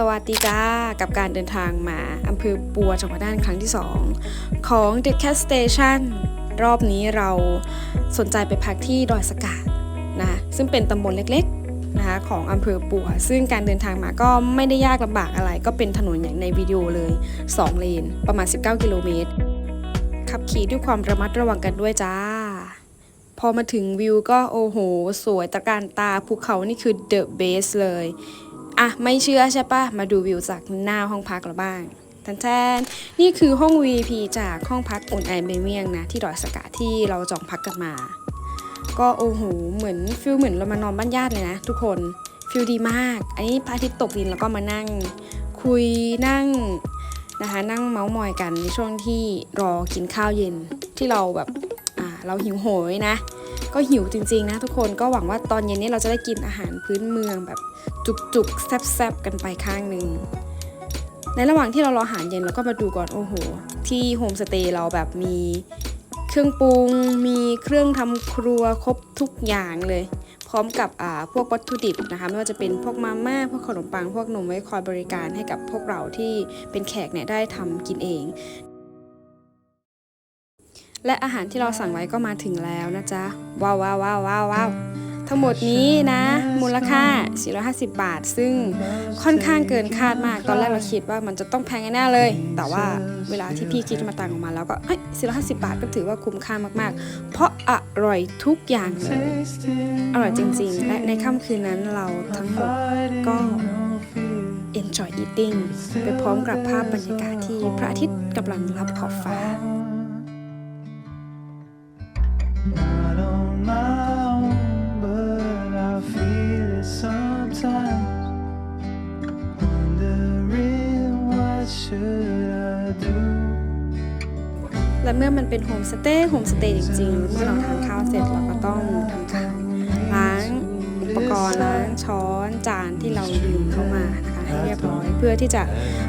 สวัสดีจ้า กับการเดินทางมาอำเภอปัวจังหวัดน่านครั้งที่ 2 ของ The Cat Station รอบนี้เราสนใจไปพักที่ดอยสกาดนะซึ่งเป็นตำบลเล็กๆนะคะของอำเภอปัว ซึ่งการเดินทางมาก็ไม่ได้ยากลำบากอะไร ก็เป็นถนนอย่างในวิดีโอเลย 2 เลน ประมาณ 19 กิโลเมตร ขับขี่ด้วยความระมัดระวังกันด้วยจ้า พอมาถึงวิวก็โอ้โห สวยตะการตาภูเขานี่คือ the best เลย อะไม่เชื่อใช่ปะมาดูวิวจากหน้าห้องพักเราบ้างทันแทนนี่คือห้อง VIP จากห้องพักอุ่นไอเบเมียงนะ ที่ดอยสกาที่เราจองพักกันมา ก็โอ้โหเหมือนฟิลเหมือนเรามานอนบ้านญาติเลยนะ ทุกคนฟิลดีมาก อันนี้พระอาทิตย์ตกดินแล้วก็มานั่ง คุยนั่งนะคะนั่งเมาส์มอยกันในช่วงที่รอกินข้าวเย็นที่เราแบบอ่าเราหิวโหยนะ ก็หิวจริงๆนะทุกคนก็หวังว่าตอนเย็นนี้เราจะได้กินอาหารพื้นเมืองแบบจุกๆแซ่บๆกันไปข้างหนึ่งในระหว่างที่เรารออาหารเย็นเราก็มาดูก่อนโอ้โห ที่โฮมสเตย์เราแบบมีเครื่องปรุง มีเครื่องทำครัวครบทุกอย่างเลย พร้อมกับอ่าพวกวัตถุดิบนะคะ ไม่ว่าจะเป็นพวกมาม่าพวกขนมปัง พวกนมไว้คอยบริการให้กับพวกเราที่เป็นแขกเนี่ยได้ทำกินเอง และอาหารที่เราสั่งไว้ก็มาถึงแล้วนะจ๊ะ ว้าวว้าวว้าวว้าววาวทั้งหมดนี้นะ มูลค่า 450 บาท ซึ่งค่อนข้างเกินคาดมาก ตอนแรกเราคิดว่ามันจะต้องแพงแน่เลย แต่ว่าเวลาที่พี่คิดมาตังออกมาแล้วก็เฮ้ย450 บาทก็ถือว่าคุ้มค่ามากๆ เพราะอร่อยทุกอย่างเลย อร่อยจริงๆ และในค่ำคืนนั้นเราทั้งหมดก็ enjoy eating ไปพร้อมกับภาพบรรยากาศที่พระอาทิตย์กำลังรับขอบฟ้า และเมื่อมันเป็นโฮมสเตย์โฮมสเตย์จริงๆ เมื่อเราทานข้าวเสร็จเราก็ต้องทำการล้างอุปกรณ์ล้างช้อนจานที่เรายืมเข้ามานะคะให้เรียบร้อยเพื่อที่จะ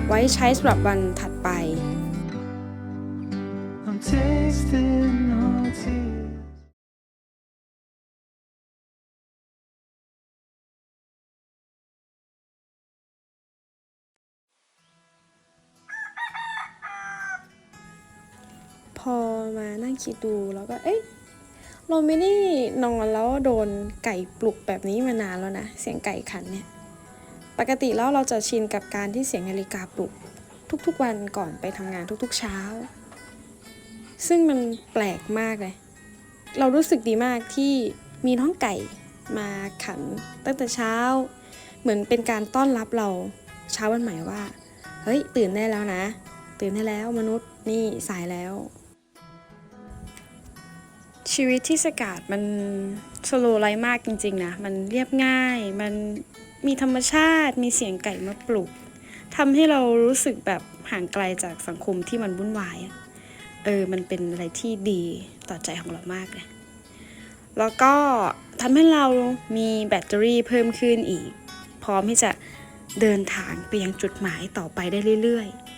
ไว้ใช้สำหรับวันถัดไป I'm tasting พอมานั่งคิดดูแล้วก็เอ๊ะเราไม่ได้นอนแล้วโดนไก่ปลุกแบบนี้มานานแล้วนะ เสียงไก่ขันเนี่ย ปกติแล้วเราจะชินกับการที่เสียงนาฬิกาปลุก ทุกๆวันก่อนไปทำงานทุกๆเช้า ซึ่งมันแปลกมากเลย เรารู้สึกดีมากที่มีน้องไก่มาขันตั้งแต่เช้า เหมือนเป็นการต้อนรับเราเช้าวันใหม่ว่า เฮ้ย ตื่นได้แล้วนะ ตื่นได้แล้วมนุษย์นี่สายแล้ว ชีวิตที่สกาดมันสโลไลมากจริงๆนะ มันเรียบง่าย มันมีธรรมชาติ มีเสียงไก่มาปลุกทำให้เรารู้สึกแบบห่างไกลจากสังคมที่มันวุ่นวาย เออ มันเป็นอะไรที่ดีต่อใจของเรามากเลย แล้วก็ทำให้เรามีแบตเตอรี่เพิ่มขึ้นอีก พร้อมที่จะเดินทางไปยังจุดหมายต่อไปได้เรื่อยๆ